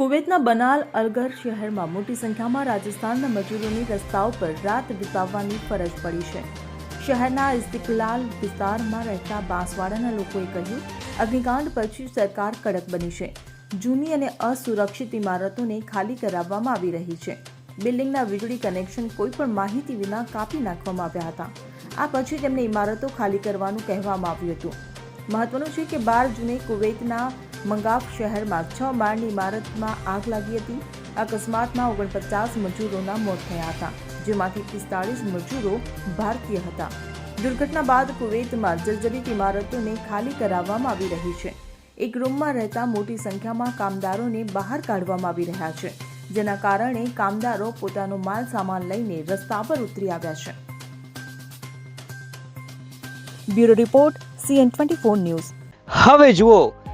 કુવૈતના બનાલ અલગર શહેરમાં મોટી સંખ્યામાં રાજસ્થાનના મજૂરોની રસ્તાઓ પર રાત વિતાવવાની ફરજ પડી છે. શહેરના ઇસ્તિકલાલ વિસ્તારમાં રહેતા બાંસવાડાના લોકોએ કહ્યું, અગ્નિકાંડ પછી સરકાર કડક બની છે. જૂની અને અસુરક્ષિત ઇમારતોને ખાલી કરાવવામાં આવી રહી છે. બિલ્ડિંગના વીજળી કનેક્શન કોઈ પણ માહિતી વિના કાપી નાખવામાં આવ્યા હતા. આ પછી તેમને ઇમારતો ખાલી કરવાનું કહેવામાં આવ્યું હતું. મહત્વનું છે કે બાર જૂને કુવૈતના મંગાફ શહેરમાં છ માળની ઇમારતમાં આગ લાગી હતી. અકસ્માતમાં ઓગણપચાસ મજૂરોના મોત થયા હતા, જેમાંથી પિસ્તાળીસ મજૂરો ભારતીય હતા. દુર્ઘટના બાદ કુવૈતમાં જર્જરિત ઇમારતોને ખાલી કરાવવામાં આવી રહી છે. એક રૂમમાં રહેતા મોટી સંખ્યામાં કામદારોને બહાર કાઢવામાં આવી રહ્યા છે, જેના કારણે કામદારો પોતાનો માલ સામાન લઈને રસ્તા પર ઉતરી આવ્યા છે. Bureau report, CN twenty news. હવે જુઓ